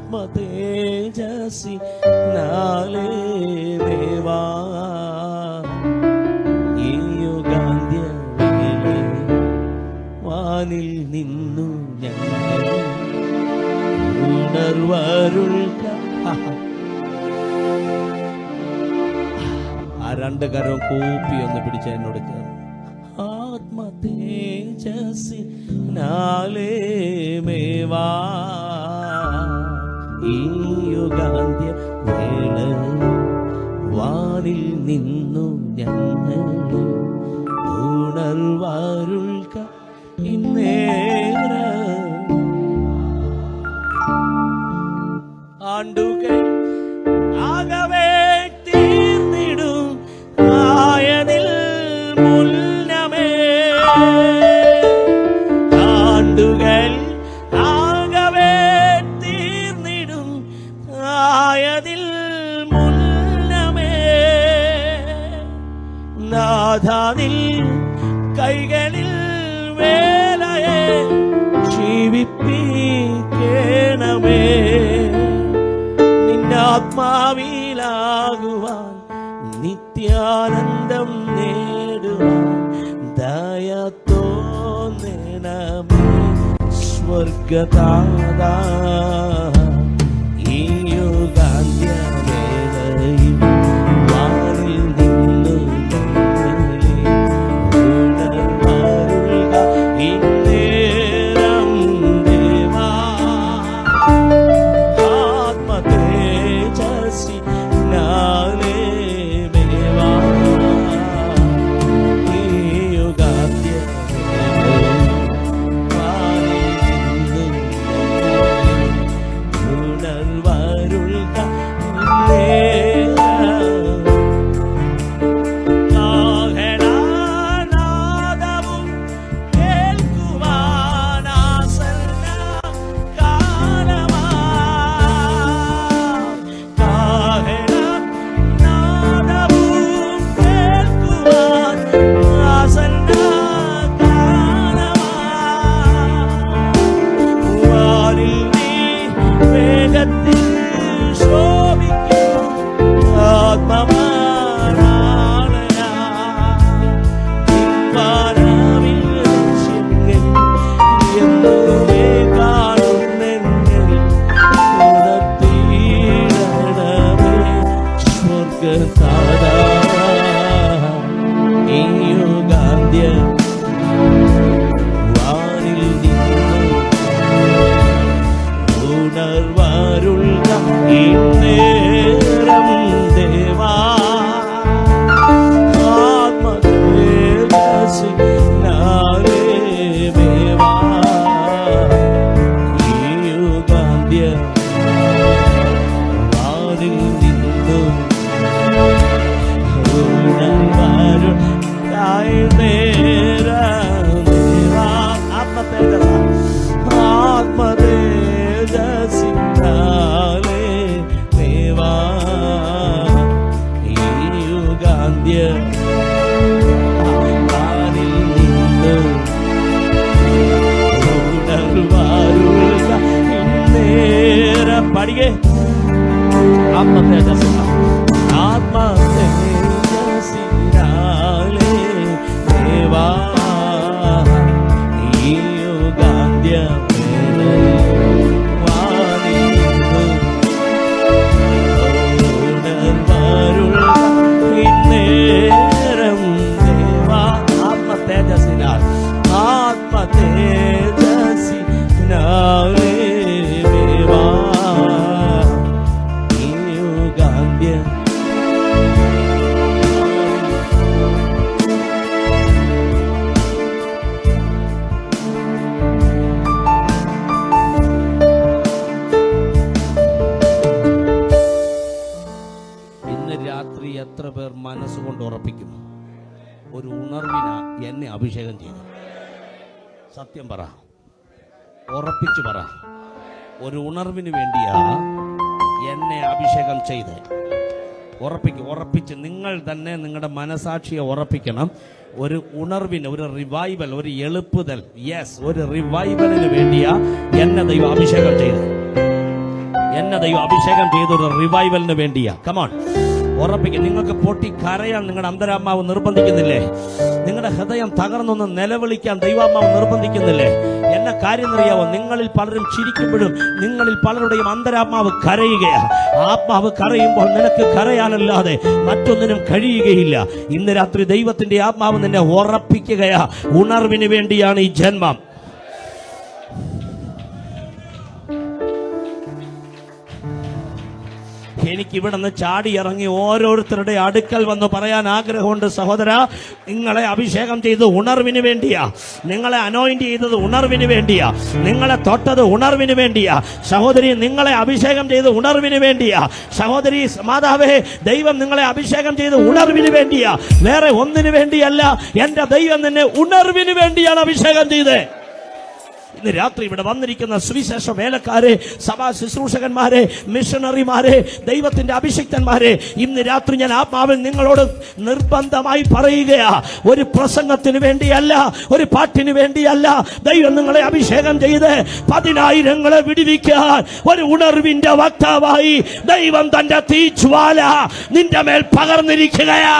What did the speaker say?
ആത്മതേജസി നാലേ ദേവാ ഈ യുഗാന്ത്യ വാനിൽ നിന്നു ഞങ്ങൾ ഉണർവരുൾക ആ രണ്ട് കരവും കൂപ്പി ഒന്ന് പിടിച്ച എന്നോട് ആത്മതേജസ് ആത്മ തേജസ്സി മേവാ ഈ വാനിൽ നിന്നു ഞങ്ങൾ ആയതിൽ മുന്നമേ. നാഥാനിൽ കൈകളിൽ വേലയെ ജീവിപ്പിക്കണമേ. നിന്നാത്മാവിലാകുവാൻ നിത്യാനന്ദം നേടുവാൻ ദയ തോന്നണമേ. സ്വർഗതാദാ യുഗാന്ത്യ sigue. എത്ര പേർ മനസ്സുകൊണ്ട് ഉറപ്പിക്കും ഒരു ഉണർവിന എന്നെ അഭിഷേകം ചെയ്തു. സത്യം പറ. ഉറപ്പിച്ചു പറ. ഒരു ഉണർവിന് വേണ്ടിയാ എന്നെ അഭിഷേകം ചെയ്ത് ഉറപ്പിക്കും ഉറപ്പിച്ച് നിങ്ങൾ തന്നെ നിങ്ങളുടെ മനസാക്ഷിയെ ഉറപ്പിക്കണം. ഒരു ഉണർവിന് ഒരു റിവൈവൽ ഒരു എളുപ്പുതൽ. യെസ് ഒരു റിവൈവലിന് വേണ്ടിയാ എന്നെ ദൈവം അഭിഷേകം ചെയ്ത് എന്നെ ദൈവം അഭിഷേകം ചെയ്ത ഒരു റിവൈവലിന് വേണ്ടിയാ കമാൺ ഉറപ്പിക്കും. നിങ്ങൾക്ക് പൊട്ടി കരയാൻ നിങ്ങളുടെ അന്തരാമാവ് നിർബന്ധിക്കുന്നില്ലേ? നിങ്ങളുടെ ഹൃദയം തകർന്നൊന്ന് നിലവിളിക്കാൻ ദൈവാമാവ് നിർബന്ധിക്കുന്നില്ലേ? എന്ന കാര്യം അറിയാവോ? നിങ്ങളിൽ പലരും ചിരിക്കുമ്പോഴും നിങ്ങളിൽ പലരുടെയും അന്തരാത്മാവ് കരയുകയാണ് ആത്മാവ് കരയുമ്പോൾ നിനക്ക് കരയാനല്ലാതെ മറ്റൊന്നിനും കഴിയുകയില്ല. ഇന്ന് രാത്രി ദൈവത്തിന്റെ ആത്മാവ് നിന്നെ ഉറപ്പിക്കുകയാ. ഉണർവിന് വേണ്ടിയാണ് ഈ ജന്മം. എനിക്ക് ഇവിടെ നിന്ന് ചാടി ഇറങ്ങി ഓരോരുത്തരുടെ അടുക്കൽ വന്ന് പറയാൻ ആഗ്രഹമുണ്ട് സഹോദര നിങ്ങളെ അഭിഷേകം ചെയ്ത് ഉണർവിന് വേണ്ടിയാ. നിങ്ങളെ അനോയിന്റ് ചെയ്തത് ഉണർവിന് വേണ്ടിയാ. നിങ്ങളെ തൊട്ടത് ഉണർവിന് വേണ്ടിയാ. സഹോദരി നിങ്ങളെ അഭിഷേകം ചെയ്ത് ഉണർവിന് വേണ്ടിയാ. സഹോദരി മാതാവേ ദൈവം നിങ്ങളെ അഭിഷേകം ചെയ്ത് ഉണർവിന് വേണ്ടിയാ. വേറെ ഒന്നിനു വേണ്ടിയല്ല. എന്റെ ദൈവം നിന്നെ ഉണർവിന് വേണ്ടിയാണ് അഭിഷേകം ചെയ്തത്. ഇന്ന് രാത്രി ഇവിടെ വന്നിരിക്കുന്ന സുവിശേഷ വേലക്കാരെ സഭാ ശുശ്രൂഷകന്മാരെ മിഷണറിമാരെ ദൈവത്തിന്റെ അഭിഷിക്തന്മാരെ ഇന്ന് രാത്രി ഞാൻ ആത്മാവിൽ നിങ്ങളോട് നിർബന്ധമായി പറയുകയാ ഒരു പ്രസംഗത്തിന് വേണ്ടിയല്ല ഒരു പാട്ടിന് വേണ്ടിയല്ല ദൈവം നിങ്ങളെ അഭിഷേകം ചെയ്ത് പതിനായിരങ്ങളെ വിടിവിക്കാൻ ഒരു ഉണർവിന്റെ വക്താവായി ദൈവം തന്റെ തീജ്വാല നിന്റെ മേൽ പകർന്നിരിക്കുകയാ.